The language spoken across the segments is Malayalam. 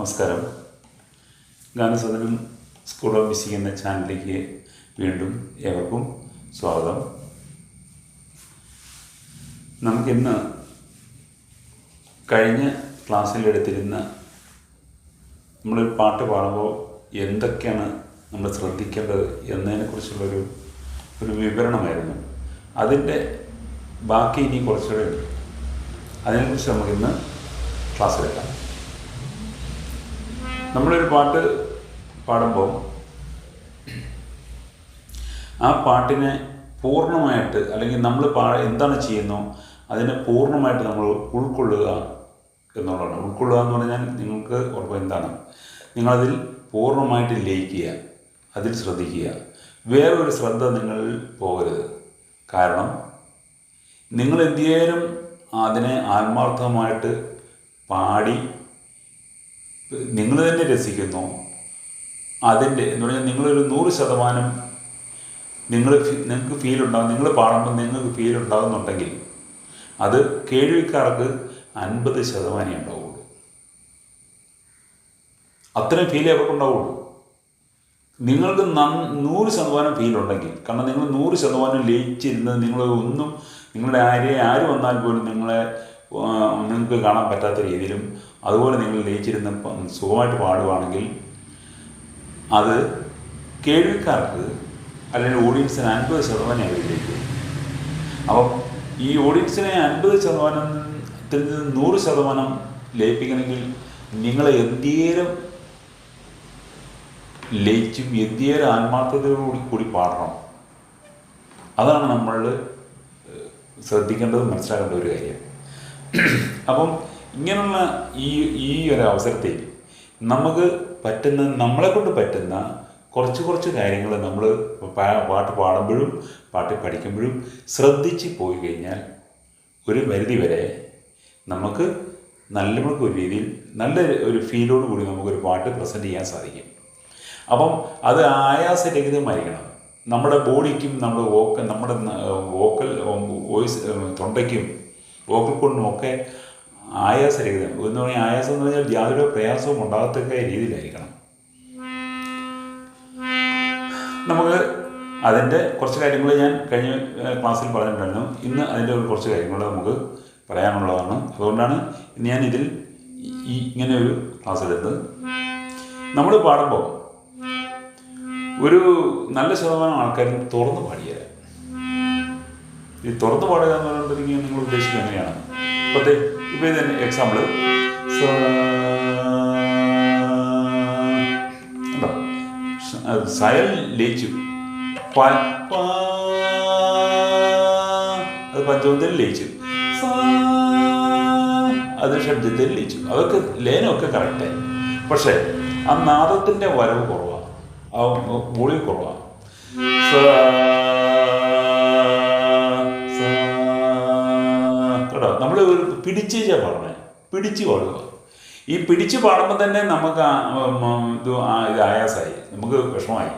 നമസ്കാരം. ഗാനസദനം സ്കൂൾ ഓഫ് മ്യൂസിക് എന്ന ചാനലിലേക്ക് വീണ്ടും ഏവർക്കും സ്വാഗതം. നമുക്കിന്ന് കഴിഞ്ഞ ക്ലാസ്സിൽ എടുത്തിരുന്ന നമ്മളൊരു പാട്ട് പാടുമ്പോൾ എന്തൊക്കെയാണ് നമ്മൾ ശ്രദ്ധിക്കേണ്ടത് എന്നതിനെക്കുറിച്ചുള്ളൊരു ഒരു വിവരണമായിരുന്നു. അതിന്റെ ബാക്കി ഇനി കുറച്ചുകൂടെ ഉണ്ട്. അതിനെക്കുറിച്ച് നമുക്കിന്ന് ക്ലാസ് എടുക്കാം നമ്മളൊരു പാട്ട് പാടുമ്പോൾ ആ പാട്ടിനെ പൂർണമായിട്ട് അല്ലെങ്കിൽ നമ്മൾ പാ എന്താണ് ചെയ്യുന്നോ അതിനെ പൂർണമായിട്ട് നമ്മൾ ഉൾക്കൊള്ളുക എന്നുള്ളതാണ്. ഉൾക്കൊള്ളുക എന്ന് പറഞ്ഞാൽ നിങ്ങൾക്ക് ഉറപ്പ് എന്താണ്? നിങ്ങളതിൽ പൂർണമായിട്ട് ലയിക്കുക അതിൽ ശ്രദ്ധിക്കുക. വേറൊരു ശ്രദ്ധ നിങ്ങൾ പോകരുത്. കാരണം നിങ്ങൾ എന്തിയേലും അതിനെ ആത്മാർത്ഥമായിട്ട് പാടി നിങ്ങൾ തന്നെ രസിക്കുന്നു. അതിന്റെ എന്ന് പറഞ്ഞാൽ നിങ്ങളൊരു നൂറ് ശതമാനം നിങ്ങൾ നിങ്ങൾക്ക് ഫീൽ ഉണ്ടാകും നിങ്ങൾ പാടുമ്പോൾ നിങ്ങൾക്ക് ഫീൽ ഉണ്ടാകുന്നുണ്ടെങ്കിൽ അത് കേൾവിക്കാർക്ക് അൻപത് ശതമാനമേ ഉണ്ടാവുള്ളൂ. അത്രയും ഫീൽ അവർക്ക് ഉണ്ടാവുള്ളൂ. നിങ്ങൾക്ക് നൂറ് ശതമാനം ഫീൽ ഉണ്ടെങ്കിൽ കാരണം നിങ്ങൾ നൂറ് ശതമാനം ലയിച്ചിരുന്നത് നിങ്ങൾ ഒന്നും നിങ്ങളുടെ ആരെ ആര് വന്നാൽ പോലും നിങ്ങളെ നിങ്ങൾക്ക് കാണാൻ പറ്റാത്ത രീതിയിലും അതുപോലെ നിങ്ങൾ ലയിച്ചിരുന്ന് സുഖമായിട്ട് പാടുവാണെങ്കിൽ അത് കേൾവിക്കാർക്ക് അല്ലെങ്കിൽ ഓഡിയൻസിന് അൻപത് ശതമാനം അവരിലേക്ക് അപ്പം ഈ ഓഡിയൻസിനെ അൻപത് ശതമാനത്തിൽ നിന്ന് നൂറ് ശതമാനം ലയിപ്പിക്കണമെങ്കിൽ നിങ്ങൾ എന്തേലും ലയിച്ചും എന്തേലും ആത്മാർത്ഥതയോടുകൂടി കൂടി പാടണം. അതാണ് നമ്മൾ ശ്രദ്ധിക്കേണ്ടത് മനസ്സിലാക്കേണ്ട ഒരു കാര്യം. അപ്പം ഇങ്ങനെയുള്ള ഈ ഈ ഒരു അവസരത്തിൽ നമുക്ക് പറ്റുന്ന നമ്മളെ കൊണ്ട് പറ്റുന്ന കുറച്ച് കുറച്ച് കാര്യങ്ങൾ നമ്മൾ പാട്ട് പാടുമ്പോഴും പാട്ട് പഠിക്കുമ്പോഴും ശ്രദ്ധിച്ച് പോയി കഴിഞ്ഞാൽ ഒരു പരിധി വരെ നമുക്ക് നല്ല ഒരു രീതിയിൽ നല്ല ഒരു ഫീലോട് കൂടി നമുക്കൊരു പാട്ട് പ്രസന്റ് ചെയ്യാൻ സാധിക്കും. അപ്പം അത് ആയാസരഹിതമായിരിക്കണം നമ്മുടെ ബോഡിക്കും നമ്മുടെ വോക്കൽ നമ്മുടെ വോക്കൽ വോയിസ് തൊണ്ടയ്ക്കും വോക്കൽ കൊണ്ടും ഒക്കെ ആയാസരഹിതം. എന്ന് പറഞ്ഞാൽ ആയാസം എന്ന് പറഞ്ഞാൽ യാതൊരു പ്രയാസവും ഉണ്ടാകത്തക്ക രീതിയിലായിരിക്കണം. നമുക്ക് അതിന്റെ കുറച്ച് കാര്യങ്ങൾ ഞാൻ കഴിഞ്ഞ ക്ലാസ്സിൽ പറഞ്ഞിട്ടുണ്ടായിരുന്നു. ഇന്ന് അതിന്റെ ഒരു കുറച്ച് കാര്യങ്ങൾ നമുക്ക് പറയാനുള്ളതാണ്. അതുകൊണ്ടാണ് ഇന്ന് ഞാൻ ഇതിൽ ഈ ഇങ്ങനെ ഒരു ക്ലാസ് എടുത്തത്. നമ്മൾ പാടുമ്പോൾ ഒരു നല്ല ശതമാനം ആൾക്കാരും തുറന്ന് പാടിയല്ല ഈ തുറന്നു പാടുക എന്ന് പറയുമ്പോഴത്തേക്കും നിങ്ങൾ ഉദ്ദേശിക്കുന്നത് എങ്ങനെയാണ്? ഇപ്പോഴത്തെ ഇപ്പോൾ ഇത് എക്സാമ്പിൾ സയൽ ലയിച്ചു. പ- പാ. അത് പഞ്ചമത്തിൽ ലയിച്ചു. അത് ഷഡ്ജത്തിൽ ലയിച്ചു. അതൊക്കെ ലയനമൊക്കെ കറക്റ്റായി പക്ഷേ ആ നാദത്തിന്റെ വരവ് കുറവാണ് ആ മൂളി കുറവാണ് ഒരു പിടിച്ചേച്ചാ പാടണേ. പിടിച്ചു പാടുക. ഈ പിടിച്ച് പാടുമ്പോൾ തന്നെ നമുക്ക് ഇത് ഇത് ആയാസമായി നമുക്ക് വിഷമായി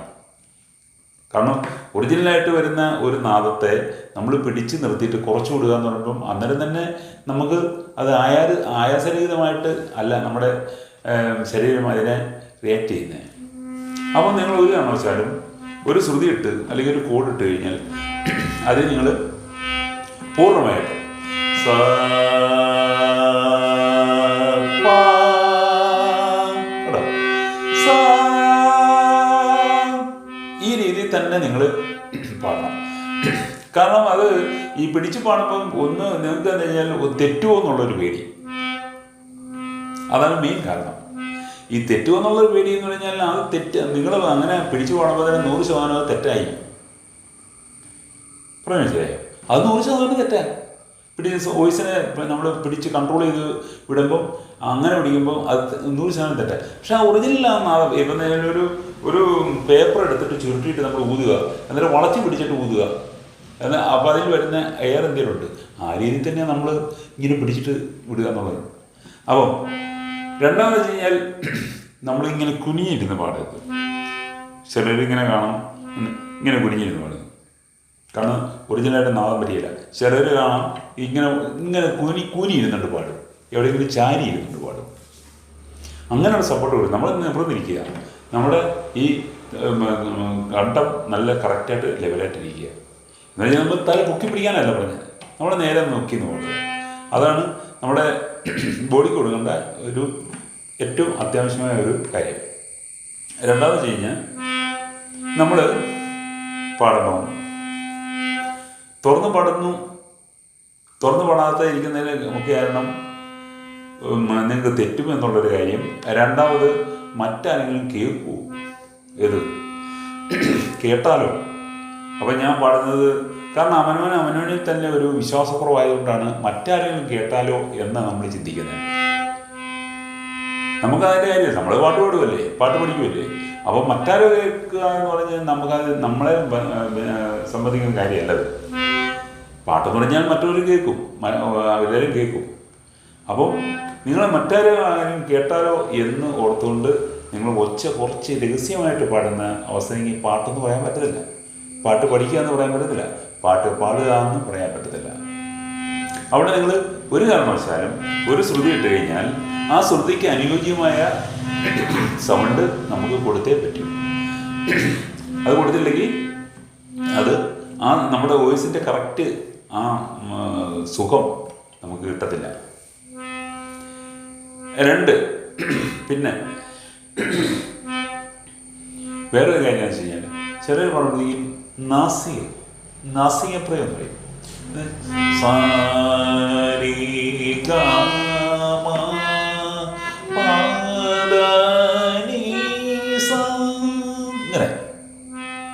കാരണം ഒറിജിനലായിട്ട് വരുന്ന ഒരു നാദത്തെ നമ്മൾ പിടിച്ച് നിർത്തിയിട്ട് കുറച്ച് വിടുക എന്ന് പറയുമ്പം അന്നേരം തന്നെ നമുക്ക് അത് ആയാ ആയാസരഹിതമായിട്ട് അല്ല നമ്മുടെ ശരീരം അതിനെ റിയാക്ട് ചെയ്യുന്നത് അപ്പം നിങ്ങൾ ഒരു കാരണവശാലും ഒരു ശ്രുതി ഇട്ട് അല്ലെങ്കിൽ ഒരു കോഡ് ഇട്ട് കഴിഞ്ഞാൽ അത് നിങ്ങൾ പൂർണമായിട്ട് സ പിടിച്ച് പാടുമ്പം ഒന്ന് നിങ്ങൾക്ക് എന്ന് കഴിഞ്ഞാൽ തെറ്റുമോ എന്നുള്ളൊരു പേടി. അതാണ് മെയിൻ കാരണം. ഈ തെറ്റുമോ എന്നുള്ളൊരു പേടി എന്ന് പറഞ്ഞാൽ അത് തെറ്റ് നിങ്ങൾ അങ്ങനെ പിടിച്ചു പാടുമ്പോൾ തന്നെ നൂറ് ശതമാനം അത് തെറ്റായി. പറഞ്ഞു അത് നൂറ് ശതമാനം തെറ്റാ. പിടിച്ച് വോയിസിനെ നമ്മൾ പിടിച്ച് കൺട്രോൾ ചെയ്ത് വിടുമ്പം അങ്ങനെ പിടിക്കുമ്പോൾ അത് നൂറ് ശതമാനം തെറ്റാ. പക്ഷെ ആ നാദം ഇപ്പം ഒരു ഒരു പേപ്പർ എടുത്തിട്ട് ചുരുട്ടിയിട്ട് നമ്മൾ ഊതുക. എന്നിട്ട് വളച്ച് പിടിച്ചിട്ട് ഊതുക. എന്നാൽ അപ്പോൾ അതിൽ വരുന്ന എയർ എന്തെങ്കിലും ഉണ്ട് ആ രീതിയിൽ തന്നെ നമ്മൾ ഇങ്ങനെ പിടിച്ചിട്ട് വിടുക എന്നുള്ളത്. അപ്പം രണ്ടാമെന്ന് വെച്ച് കഴിഞ്ഞാൽ നമ്മളിങ്ങനെ കുനിഞ്ഞിരുന്ന് പാടരുത് ചിലരിങ്ങനെ കാണാം. ഇങ്ങനെ കുനിഞ്ഞിരുന്ന് പാടുന്നു കാരണം ഒറിജിനലായിട്ട് നാദം പറ്റിയില്ല ചിലർ കാണാം ഇങ്ങനെ ഇങ്ങനെ കുനി കൂനി ഇരുന്നുണ്ട് പാടും. എവിടെയെങ്കിലും ചാരി ഇരുന്നുണ്ട് പാടും. അങ്ങനെയുള്ള സപ്പോർട്ട് കൊടുക്കും. നമ്മൾ നിവർന്നിരിക്കുക നമ്മുടെ ഈ കണ്ടം നല്ല കറക്റ്റായിട്ട് ലെവലായിട്ടിരിക്കുക എന്ന് പറഞ്ഞാൽ നമ്മൾ തല പൊക്കി പിടിക്കാനല്ല പറഞ്ഞത്. നമ്മളെ നേരെ നോക്കി നോക്കുക അതാണ് നമ്മുടെ ബോഡിക്ക് കൊടുക്കേണ്ട ഒരു ഏറ്റവും അത്യാവശ്യമായ ഒരു കാര്യം. രണ്ടാമത് കഴിഞ്ഞാൽ നമ്മൾ പാടണം തുറന്ന് പാടുന്നു തുറന്ന് പാടാത്ത ഇരിക്കുന്നതിന് മുഖ്യ കാരണം നിങ്ങൾക്ക് തെറ്റും എന്നുള്ളൊരു കാര്യം. രണ്ടാമത് മറ്റാരെങ്കിലും കേൾക്കൂ. ഏത്? കേട്ടാലോ? അപ്പം ഞാൻ പാടുന്നത് കാരണം അവനവൻ അവനവനിൽ തന്നെ ഒരു വിശ്വാസക്കുറവായതുകൊണ്ടാണ് മറ്റാരെങ്കിലും കേട്ടാലോ എന്ന് നമ്മൾ ചിന്തിക്കുന്നത്. നമുക്ക് അതിന്റെ കാര്യമില്ല. നമ്മൾ പാട്ട് പാടുമല്ലേ പാട്ട് പഠിക്കുമല്ലേ അപ്പം മറ്റാരോ കേൾക്കുക എന്ന് പറഞ്ഞാൽ നമുക്കത് നമ്മളെ സംബന്ധിക്കുന്ന കാര്യമല്ലത് പാട്ടെന്ന് പറഞ്ഞാൽ മറ്റവർ കേൾക്കും. എല്ലാവരും കേൾക്കും. അപ്പോൾ നിങ്ങൾ മറ്റാരും ആരും കേട്ടാലോ എന്ന് ഓർത്തുകൊണ്ട് നിങ്ങൾ ഒച്ച കുറച്ച് രഹസ്യമായിട്ട് പാടുന്ന അവസരം ഈ പാട്ടെന്ന് പറയാൻ പറ്റത്തില്ല. പാട്ട് പഠിക്കുക എന്ന് പറയാൻ പറ്റത്തില്ല. പാട്ട് പാടുക എന്ന് പറയാൻ പറ്റത്തില്ല. അവിടെ നിങ്ങൾ ഒരു കാരണവശാലും ഒരു ശ്രുതി ഇട്ട് കഴിഞ്ഞാൽ ആ ശ്രുതിക്ക് അനുയോജ്യമായ സൗണ്ട് നമുക്ക് കൊടുത്തേ പറ്റും. അത് കൊടുത്തില്ലെങ്കിൽ അത് ആ നമ്മുടെ വോയിസിന്റെ കറക്റ്റ് ആ സുഖം നമുക്ക് കിട്ടത്തില്ല. രണ്ട് പിന്നെ വേറൊരു കാര്യം വെച്ച് കഴിഞ്ഞാൽ ചിലർ പറഞ്ഞിരിക്കും നാസിക നാസിക പ്രയം എന്ന് പറയും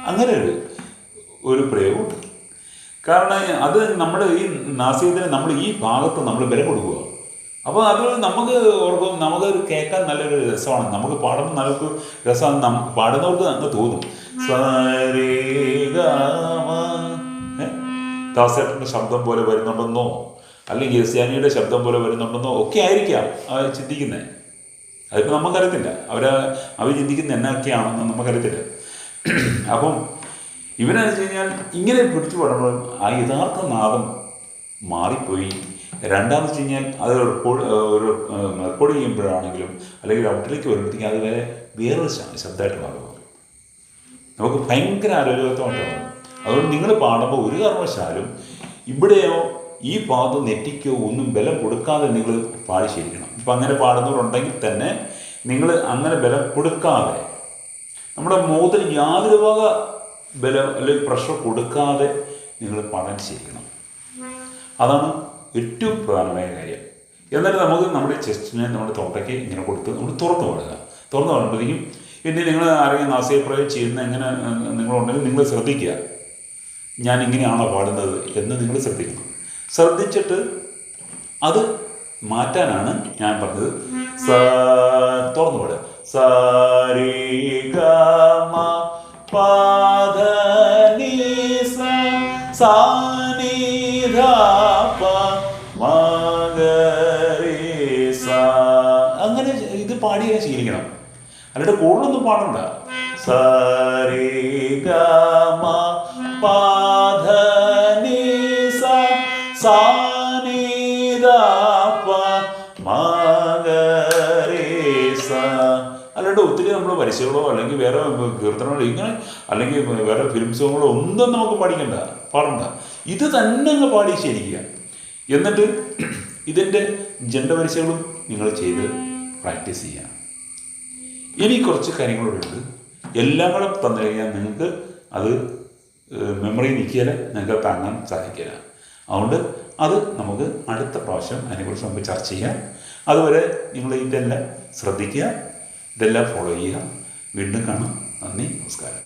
അങ്ങനെ ഒരു ഒരു പ്രയോഗമുണ്ട് കാരണം അത് നമ്മുടെ ഈ നാസികത്തിന് നമ്മൾ ഈ ഭാഗത്ത് നമ്മൾ ബലം കൊടുക്കുക. അപ്പോൾ അത് നമുക്ക് ഓർക്കും നമുക്ക് കേൾക്കാൻ നല്ലൊരു രസമാണ്. നമുക്ക് പാടുമ്പോൾ നമുക്ക് രസമാണ്. പാടുന്നവർക്ക് അങ്ങ് തോന്നും? ദാസേട്ടന്റെ ശബ്ദം പോലെ വരുന്നുണ്ടെന്നോ? അല്ലെങ്കിൽ എസ്യാനിയുടെ ശബ്ദം പോലെ വരുന്നുണ്ടെന്നോ? ഒക്കെ ആയിരിക്കാം ചിന്തിക്കുന്നത് അതിപ്പോൾ നമുക്കറിയത്തില്ല. അവർ അവർ ചിന്തിക്കുന്ന എന്നൊക്കെയാണെന്ന് നമുക്കറിയത്തില്ല. അപ്പം ഇവനെന്ന് വെച്ച് കഴിഞ്ഞാൽ ഇങ്ങനെ പിടിച്ചു പാടുമ്പോൾ ആ യഥാർത്ഥ നാദം മാറിപ്പോയി. രണ്ടാമെന്ന് വെച്ച് കഴിഞ്ഞാൽ അത് റെക്കോർഡ് ഒരു റെക്കോർഡ് ചെയ്യുമ്പോഴാണെങ്കിലും അല്ലെങ്കിൽ ഔട്ടിലേക്ക് വരുമ്പോഴത്തേക്കും അത് വരെ വേറൊരു ശബ്ദമായിട്ട് മാറും നമുക്ക് ഭയങ്കര ആരോഗ്യത്വമായിട്ടാണ് അതുകൊണ്ട് നിങ്ങൾ പാടുമ്പോൾ ഒരു കാരണവശാലും ഇവിടെയോ ഈ പാദം നെറ്റിക്കോ ഒന്നും ബലം കൊടുക്കാതെ നിങ്ങൾ പാടി ശരിക്കണം. ഇപ്പം അങ്ങനെ പാടുന്നവരുണ്ടെങ്കിൽ തന്നെ നിങ്ങൾ അങ്ങനെ ബലം കൊടുക്കാതെ നമ്മുടെ മുഖത്തിന് യാതൊരു വക ബലം അല്ലെങ്കിൽ പ്രഷർ കൊടുക്കാതെ നിങ്ങൾ പാടാൻ ശരിക്കണം. അതാണ് ഏറ്റവും പ്രധാനമായ കാര്യം. എന്നിട്ട് നമുക്ക് നമ്മുടെ ചെസ്റ്റിനെ നമ്മുടെ തൊണ്ടയ്ക്ക് ഇങ്ങനെ കൊടുത്ത് നമ്മൾ തുറന്നു പാടുക. തുറന്നു പാടുമ്പോഴത്തേക്കും പിന്നെ നിങ്ങൾ ആരെങ്കിലും നാസികപ്രയോഗം ചെയ്യുന്ന എങ്ങനെ നിങ്ങളുണ്ടെങ്കിൽ നിങ്ങൾ ശ്രദ്ധിക്കുക. ഞാൻ ഇങ്ങനെയാണോ പാടുന്നത് എന്ന് നിങ്ങൾ ശ്രദ്ധിക്കണം. ശ്രദ്ധിച്ചിട്ട് അത് മാറ്റാനാണ് ഞാൻ പറഞ്ഞത്. സ തുറന്നു പാടുക. സാരി ഗമ അങ്ങനെ ഇത് പാടിയാൽ ശീലിക്കണം. അല്ലാണ്ട് കൂടുതലൊന്നും പാടണ്ട. സരി ഗമ പാധ നീ സ സാ നീ ധ പ അല്ലാണ്ട് ഒത്തിരി നമ്മൾ പരസ്യങ്ങളോ അല്ലെങ്കിൽ വേറെ കീർത്തനങ്ങളോ ഇങ്ങനെ അല്ലെങ്കിൽ വേറെ ഫിലിം സോങ്ങുകളോ ഒന്നും നമുക്ക് പഠിക്കണ്ട പാടണ്ട. ഇത് തന്നെ അങ്ങ് പാടി ശരിക്കുക എന്നിട്ട് ഇതിന്റെ ജണ്ടപരിശകളും നിങ്ങൾ ചെയ്ത് പ്രാക്ടീസ് ചെയ്യാം ഇനി കുറച്ച് കാര്യങ്ങളുണ്ട് എല്ലാം കൂടെ തന്നു കഴിഞ്ഞാൽ നിങ്ങൾക്ക് അത് മെമ്മറി നിൽക്കിയാൽ നിങ്ങൾക്ക് താങ്ങാൻ സാധിക്കില്ല അതുകൊണ്ട് അത് നമുക്ക് അടുത്ത പ്രാവശ്യം അതിനെക്കുറിച്ച് നമുക്ക് ചർച്ച ചെയ്യാം. അതുവരെ നിങ്ങൾ ഇതെല്ലാം ശ്രദ്ധിക്കുക ഇതെല്ലാം ഫോളോ ചെയ്യുക. വീണ്ടും കാണാം. നന്ദി നമസ്കാരം.